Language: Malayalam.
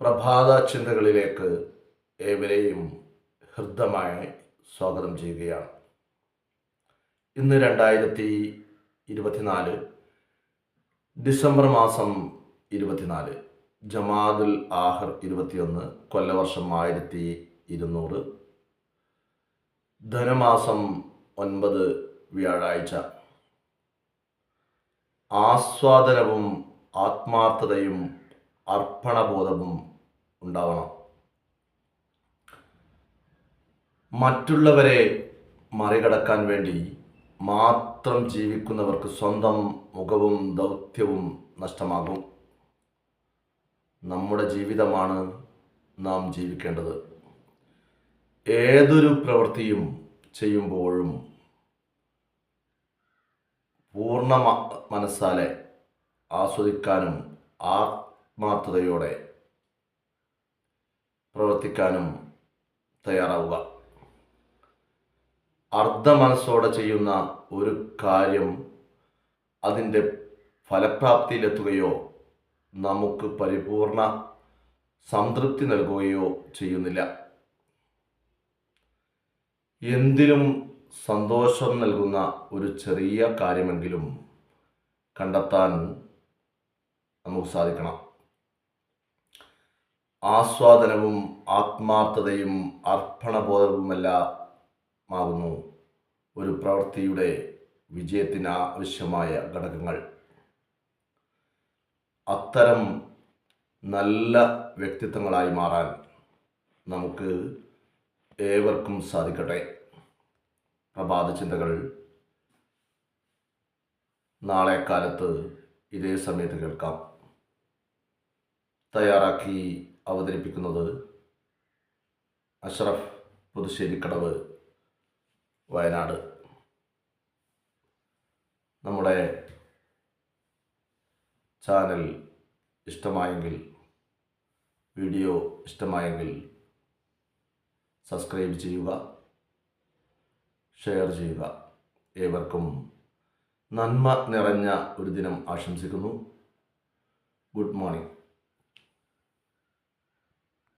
പ്രഭാത ചിന്തകളിലേക്ക് ഏവരെയും ഹൃദ്യമായി സ്വാഗതം ചെയ്യുകയാണ്. ഇന്ന് രണ്ടായിരത്തി ഇരുപത്തിനാല് ഡിസംബർ മാസം ഇരുപത്തിനാല് ജമാദുൽ ആഹർ ഇരുപത്തിയൊന്ന് കൊല്ലവർഷം ആയിരത്തി ഇരുന്നൂറ് ധനമാസം ഒൻപത് വ്യാഴാഴ്ച. ആസ്വാദനവും ആത്മാർത്ഥതയും അർപ്പണബോധവും ഉണ്ടാവണം. മറ്റുള്ളവരെ മറികടക്കാൻ വേണ്ടി മാത്രം ജീവിക്കുന്നവർക്ക് സ്വന്തം മുഖവും ദൗത്യവും നഷ്ടമാകും. നമ്മുടെ ജീവിതമാണ് നാം ജീവിക്കേണ്ടത്. ഏതൊരു പ്രവൃത്തിയും ചെയ്യുമ്പോഴും പൂർണ മനസ്സാലെ ആസ്വദിക്കാനും ആത്മാർത്ഥതയോടെ പ്രവർത്തിക്കാനും തയ്യാറാവുക. അർദ്ധ മനസ്സോടെ ചെയ്യുന്ന ഒരു കാര്യം അതിന്റെ ഫലപ്രാപ്തിയിലെത്തുകയോ നമുക്ക് പരിപൂർണ സംതൃപ്തി നൽകുകയോ ചെയ്യുന്നില്ല. എന്തിലും സന്തോഷം നൽകുന്ന ഒരു ചെറിയ കാര്യമെങ്കിലും കണ്ടെത്താൻ നമുക്ക് സാധിക്കണം. ആസ്വാദനവും ആത്മാർത്ഥതയും അർപ്പണബോധവുമെല്ലാമാകുന്നു ഒരു പ്രവൃത്തിയുടെ വിജയത്തിന് ആവശ്യമായ ഘടകങ്ങൾ. അത്തരം നല്ല വ്യക്തിത്വങ്ങളായി മാറാൻ നമുക്ക് ഏവർക്കും സാധിക്കട്ടെ. പ്രഭാത ചിന്തകൾ നാളെ കാലത്ത് ഇതേ സമയത്ത് കേൾക്കാം. തയ്യാറാക്കി അവതരിപ്പിക്കുന്നത് അഷ്റഫ് പുതുശ്ശേരിക്കടവ് വയനാട്. നമ്മുടെ ചാനൽ ഇഷ്ടമായെങ്കിൽ വീഡിയോ ഇഷ്ടമായെങ്കിൽ സബ്സ്ക്രൈബ് ചെയ്യുക ഷെയർ ചെയ്യുക. ഏവർക്കും നന്മ നിറഞ്ഞ ഒരു ദിനം ആശംസിക്കുന്നു. Good morning.